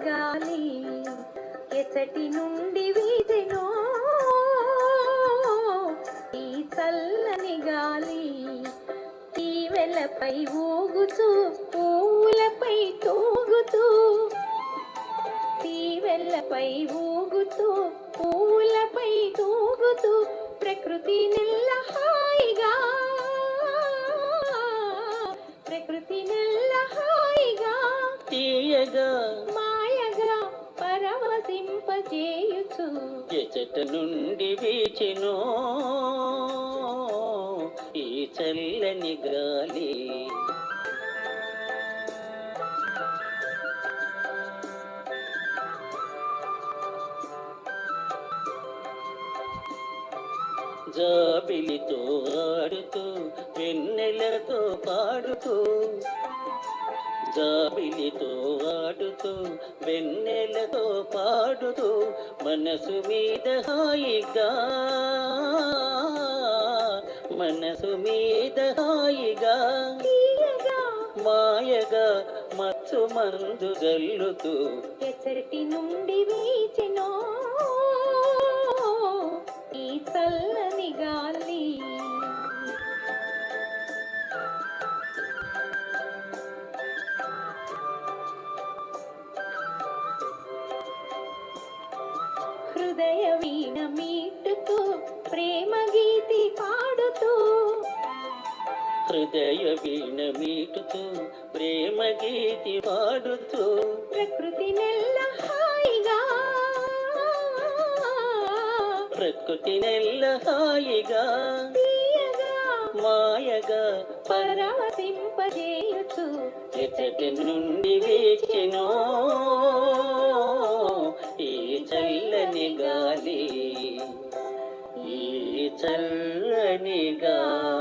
గాలి ఎసటి నుండి వీధినో ఈ చల్లని గాలి ఈవెలపై ఊగుతూ పూలపై తూగుతూ తీవెల్లపై ఊగుతూ పూలపై తూగుతూ ప్రకృతి నెల్ల హాయిగా ప్రకృతి నెల్ల హాయిగా తీయగా పరవశింపజేయుచు ఎచట నుండి వీచెనో ఈ చల్లని గాలి. జాబిలితో ఆడుతూ వెన్నెలతో పాడుతూ జాబిలితో ఆడుతూ వెన్నెలతో పాడుతూ మనసు మీద హాయిగా మనసు మీద హాయిగా మాయగా మచ్చు మందు జల్లుతూ ఎచ్చటి నుండి వీచెనో ఈ చల్లని హృదయ వీణ మీటుతూ ప్రేమ గీతి పాడుతూ. హృదయ వీణ మీటుతూ ప్రేమ గీతి పాడుతూ. ప్రకృతి నెల్ల హాయిగా. ప్రకృతి నెల్ల హాయిగా. మాయగా. పరవశింపజేయుచు ఎచ్చటి నుండి వీచెనో గాలి ఈ చల్లని గాలి